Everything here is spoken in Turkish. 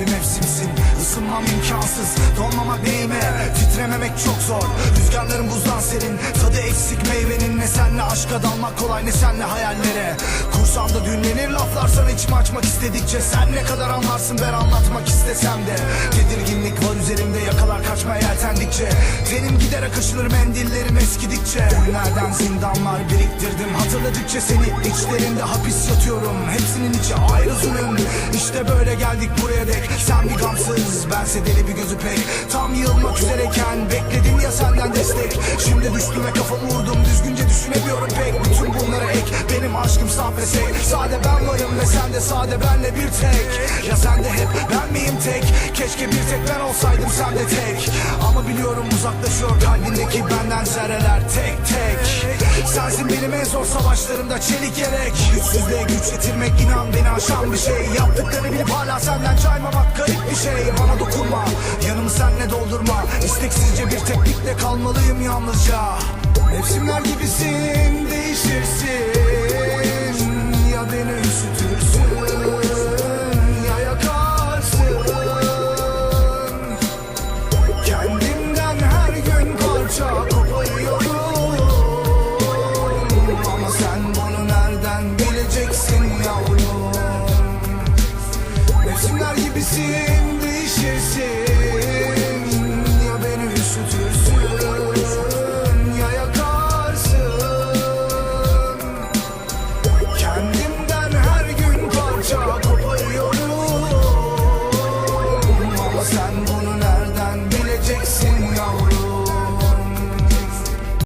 Bir mevsimsin. Isınmam imkansız. Donmamak neyime Titrememek çok zor. Rüzgarların buzdan serin. Tadı eksik meyvenin Ne senle aşka dalmak kolay ne senle hayallere. Kursağımda düğümlenir laflar sana içimi açmak istedikçe Sen ne kadar anlarsın ben anlatmak istesem de. Tedirginlik var üzerimde yakalar kaçmaya yeltendikçe. Tenim gider akışılır mendillerim eskidikçe. Günlerden zindanlar biriktirdim Hatırladıkça seni içlerinde hapis yatıyorum. Hepsinin içi ayrı zulüm. İşte böyle geldik buraya dek. Sen bir gamsız bense deli bir gözü pek. Tam yılmak üzereyken bekledim ya senden destek. Şimdi düştüm ve kafamı vurdum düzgünce düşünemiyorum pek. Bütün bunlara ek benim aşkım saf ve sek. Sade ben varım ve sen de sade benle bir tek. Ya sen de hep ben miyim tek? Keşke bir tek ben olsaydım sen de tek. Ama biliyorum uzaklaşıyor kalbindeki benden zerreler tek tek. Sensin benim en zor savaşlarımda çelik yelek. Güçsüzlüğe güç getirmek inan beni aşan bir şey. Yaptıklarını bilip hala senden caymamak garip bir şey. Bana dokunma yanımı senle doldurma. İsteksizce bir teknikle kalmalıyım yalnızca Mevsimler gibisin değişirsin. Ya beni üşütürsün ya yakarsın. Kendimden her gün parça koparıyorum Ama sen bunu nereden bileceksin yavrum? Mevsimler gibisin